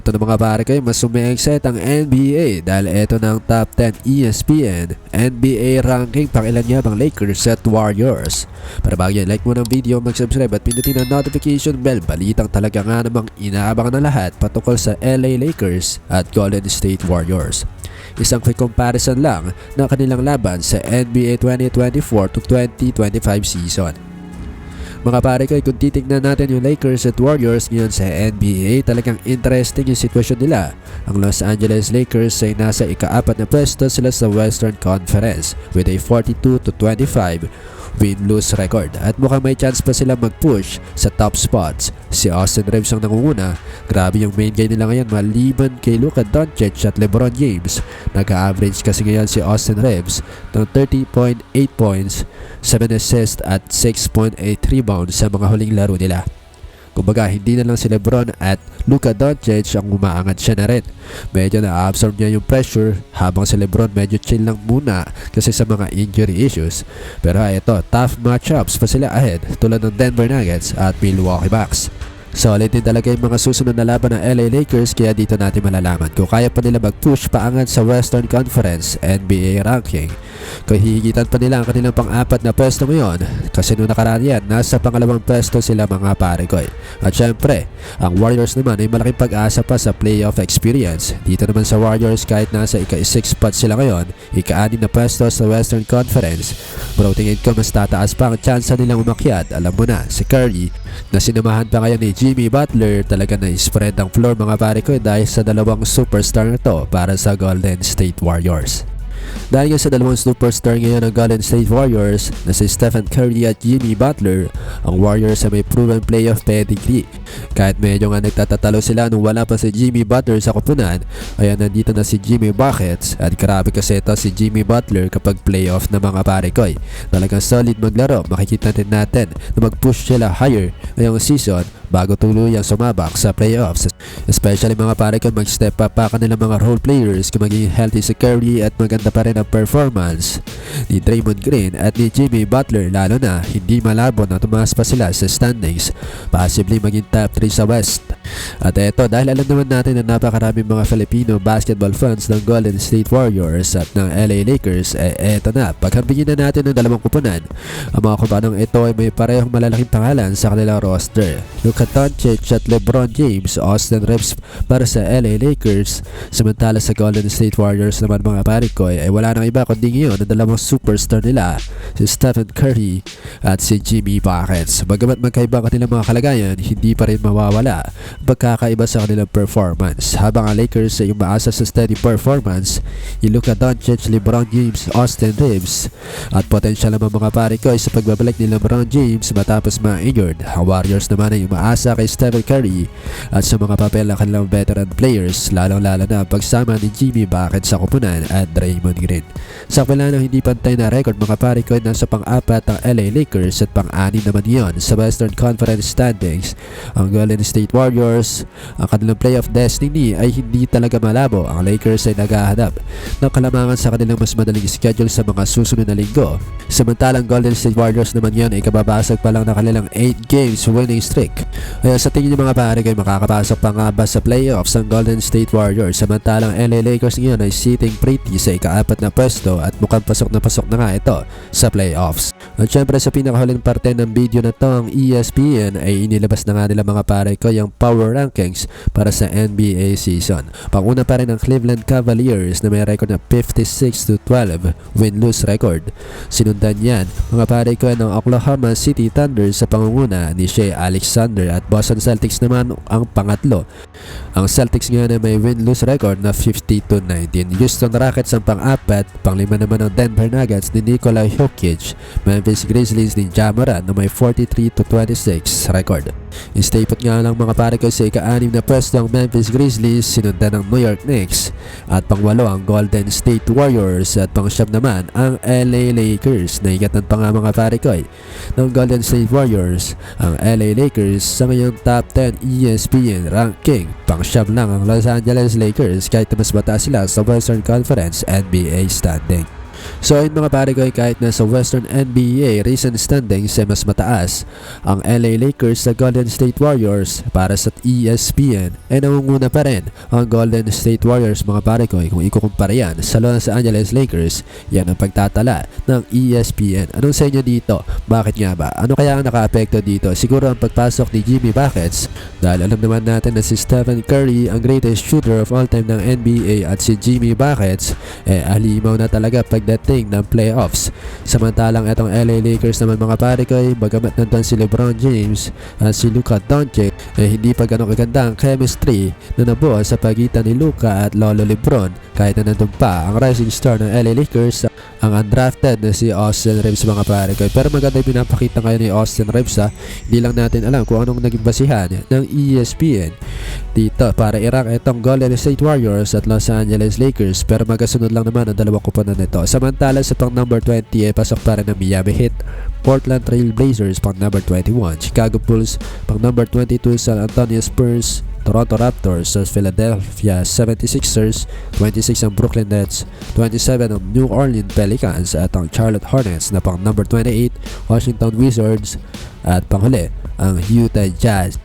Eto na mga pare ko, mas sumi-excite ang NBA dahil eto na ang top 10 ESPN NBA ranking pang niya bang Lakers at Warriors. Para bago like mo ng video, mag-subscribe at pindutin ang notification bell. Balitang talaga nga namang inaabangan ng lahat patungkol sa LA Lakers at Golden State Warriors. Isang quick comparison lang ng kanilang laban sa NBA 2024 to 2025 season. Mga pare ko, kung titignan natin yung Lakers at Warriors ngayon sa NBA, talagang interesting yung sitwasyon nila. Ang Los Angeles Lakers ay nasa ikaapat na pwesto sila sa Western Conference with a 42 to 25 win-lose record at mukhang may chance pa sila mag-push sa top spots. Si Austin Reeves ang nangunguna. Grabe yung main guy nila ngayon maliban kay Luka Doncic at LeBron James. Nag-average kasi ngayon si Austin Reeves ng 30.8 points, 7 assists at 6.8 rebounds sa mga huling laro nila. Kumbaga, hindi na lang si Lebron at Luka Doncic ang umaangat siya na rin. Medyo na-absorb niya yung pressure habang si Lebron medyo chill lang muna kasi sa mga injury issues. Pero ito, tough matchups pa sila ahead tulad ng Denver Nuggets at Milwaukee Bucks. Solid din talaga yung mga susunod na laban ng LA Lakers kaya dito natin malalaman kung kaya pa nila mag-push paangat sa Western Conference NBA ranking. Kung hihigitan pa nila ang kanilang pang-apat na pwesto ngayon kasi noong nakaraan yan, nasa pangalawang pwesto sila mga pare. At syempre, ang Warriors naman ay malaking pag-asa pa sa playoff experience. Dito naman sa Warriors kahit nasa ika-6 spot sila ngayon, ika-anim na pwesto sa Western Conference. Bro, tingin ko mas tataas pa ang tsansa nilang umakyat. Alam mo na, si Curry na sinamahan pa ngayon ni Jimmy Butler talaga na spread ang floor mga pare ko dahil sa dalawang superstar na to para sa Golden State Warriors. Dahil nga sa dalawang superstar ngayon ng Golden State Warriors na si Stephen Curry at Jimmy Butler, ang Warriors ay may proven playoff pedigree. Kahit medyo nga nagtatatalo sila nung wala pa si Jimmy Butler sa kupunan, ayan nandito na si Jimmy Buckets at grabe kasi ito si Jimmy Butler kapag playoff na mga pare ko. Talagang solid maglaro, makikita din natin na mag-push sila higher ngayong season bago tuluyang sumabak sa playoffs. Especially mga pare ko mag-step up pa kanilang mga role players kung maging healthy si Curry at maganda pa rin ang performance ni Draymond Green at ni Jimmy Butler lalo na hindi malabo na tumaas pa sila sa standings possibly maging top 3 sa West. At eto dahil alam naman natin na napakaraming mga Filipino basketball fans ng Golden State Warriors at ng LA Lakers eh eto na paghambingin na natin ng dalawang kupunan. Ang mga kupanong ito ay may parehong malalaking pangalan sa kanilang roster. Luka Doncic at LeBron James, Austin Reeves para sa LA Lakers. Samantala sa Golden State Warriors naman mga pare ko ay wala nang iba kundi ngayon ang dalawang superstar nila si Stephen Curry at si Jimmy Buckets. Bagamat magkaiba kanilang mga kalagayan, hindi pa rin mawawala pagkakaiba sa kanilang performance. Habang ang Lakers ay umaasa sa steady performance, yung Luka Doncic, LeBron James, Austin Reeves at potential naman mga pare ko ay sa pagbabalik ni LeBron James matapos ma-injured. Ang Warriors naman ay umaasa kay Stephen Curry at sa mga papel ng kanilang veteran players lalong-lalo na pagsama ni Jimmy Buckets sa kupunan at Draymond Green. Sa kapila ng hindi pantay na record mga pare ko nasa pang-apat ang LA Lakers at pang-anim naman yon sa Western Conference standings. Ang Golden State Warriors, ang kanilang playoff destiny ay hindi talaga malabo. Ang Lakers ay naghahanap ng kalamangan sa kanilang mas madaling schedule sa mga susunod na linggo. Samantalang Golden State Warriors naman yon ay kababasag pa lang ng kanilang 8 games winning streak. Kaya sa tingin ng mga pare kayo makakapasok pa nga ba sa playoffs ang Golden State Warriors samantalang LA Lakers ngayon ay sitting pretty sa ikaapat na pwesto at mukhang pasok na pasok na nga ito sa playoffs. At syempre sa pinakahuling parte ng video na to ang ESPN ay inilabas na nga nila mga pare ko yung power rankings para sa NBA season. Panguna pa rin ang Cleveland Cavaliers na may record na 56 to 12 win-lose record. Sinundan yan mga pare ko ng Oklahoma City Thunder sa pangunguna ni Shea Alexander at Boston Celtics naman ang pangatlo. Ang Celtics ngayon ay may win-lose record na 50 to 19. Houston Rockets ang pang-apat, panglima naman ang Denver Nuggets ni Nikola Jokic, Memphis Grizzlies ni Jamoran na may 43 to 26 record. Stay put nga lang mga pare ko sa ika-anim na pwesto ang Memphis Grizzlies, sinundan ng New York Knicks. At pangwalo ang Golden State Warriors at pangsyam naman ang LA Lakers. Na ikatan pa nga mga pare ko ng Golden State Warriors. Ang LA Lakers sa ngayong top 10 ESPN ranking. Pangsyam lang ang Los Angeles Lakers kahit mas mataas sila sa Western Conference NBA standing So ayun mga pare ko, kahit nasa Western NBA recent standings ay mas mataas ang LA Lakers sa Golden State Warriors para sa ESPN ay nangunguna pa rin ang Golden State Warriors mga pare ko kung ikukumpara yan sa Los Angeles Lakers yan ang pagtatala ng ESPN anong sa inyo dito? bakit nga ba? ano kaya ang nakaapekto dito? siguro ang pagpasok ni Jimmy Buckets dahil alam naman natin na si Stephen Curry ang greatest shooter of all time ng NBA at si Jimmy Buckets eh alimaw na talaga pagdating ng playoffs. Samantalang itong LA Lakers naman mga pare ko ay bagamat nandun si Lebron James at si Luka Doncic eh hindi pa ganun kaganda ang chemistry na nabuo sa pagitan ni Luka at Lolo Lebron. Kahit na nandun pa ang rising star ng LA Lakers ang undrafted na si Austin Reeves mga pare ko. Pero maganda yung pinapakita ngayon ni Austin Reeves ha? Hindi lang natin alam kung anong naging basihan ng ESPN dito para irak itong Golden State Warriors at Los Angeles Lakers. Pero magkasunod lang naman ang dalawang kuponan nito. Samantala sa pang number 20 ay pasok pa rin ng Miami Heat Portland Trail Blazers pang number 21 Chicago Bulls pang number 22 San Antonio Spurs Toronto Raptors Philadelphia 76ers 26 ang Brooklyn Nets 27 ang New Orleans Pelicans at ang Charlotte Hornets na pang number 28 Washington Wizards at panghuli ang Utah Jazz.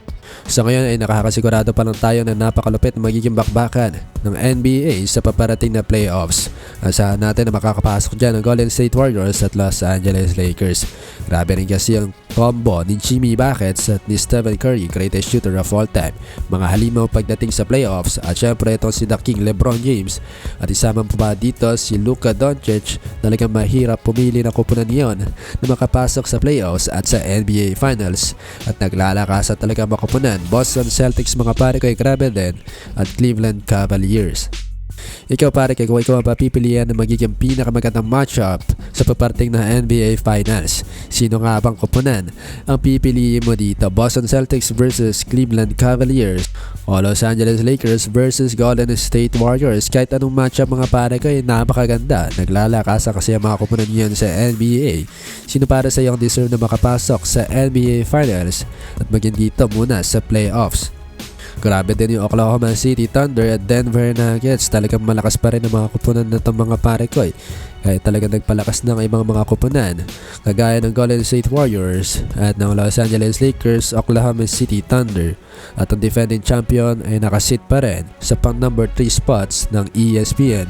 Sa ngayon ay nakakasigurado pa lang tayo na napakalupit na magiging bakbakan ng NBA sa paparating na playoffs. Asahan natin na makakapasok dyan ang Golden State Warriors at Los Angeles Lakers. Grabe rin kasi ang combo ni Jimmy Buckets at ni Stephen Curry, greatest shooter of all time. Mga halimaw pagdating sa playoffs at syempre itong si The King Lebron James at isama pa ba dito si Luka Doncic talagang mahirap pumili ng kupunan niyon na makapasok sa playoffs at sa NBA Finals at naglalakas at talaga makupunan Boston Celtics mga pare ko ay grabe din at Cleveland Cavaliers. Ikaw pare kay kung ikaw ang papipilian na magiging pinakamagandang matchup sa paparting na NBA Finals. Sino nga bang kupunan ang pipiliin mo dito? Boston Celtics versus Cleveland Cavaliers o Los Angeles Lakers versus Golden State Warriors. Kahit anong matchup mga pare ko ay napakaganda. Naglalakasa kasi ang mga kupunan niyan sa NBA. Sino para sa iyo ang deserve na makapasok sa NBA Finals at maging dito muna sa playoffs? Grabe din yung Oklahoma City Thunder at Denver Nuggets. Talagang malakas pa rin ang mga kupunan na itong mga pare ko eh. Kaya talagang nagpalakas ng ibang mga kupunan. Kagaya ng Golden State Warriors at ng Los Angeles Lakers, Oklahoma City Thunder. At ang defending champion ay nakasit pa rin sa pang number 3 spots ng ESPN.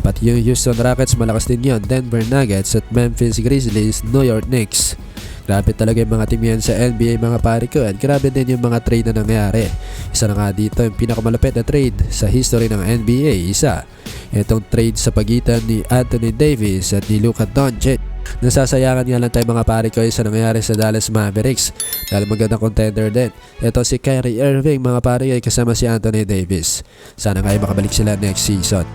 Pati yung Houston Rockets malakas din yon, Denver Nuggets at Memphis Grizzlies, New York Knicks. Grabe talaga yung mga team yan sa NBA mga pare ko at grabe din yung mga trade na nangyari. Isa na nga dito yung pinakamalapit na trade sa history ng NBA. Isa, itong trade sa pagitan ni Anthony Davis at ni Luka Doncic. Nasasayangan nga lang tayo mga pare ko sa nangyari sa Dallas Mavericks dahil magandang contender din. Ito si Kyrie Irving mga pare ko kasama si Anthony Davis. Sana nga ay makabalik sila next season.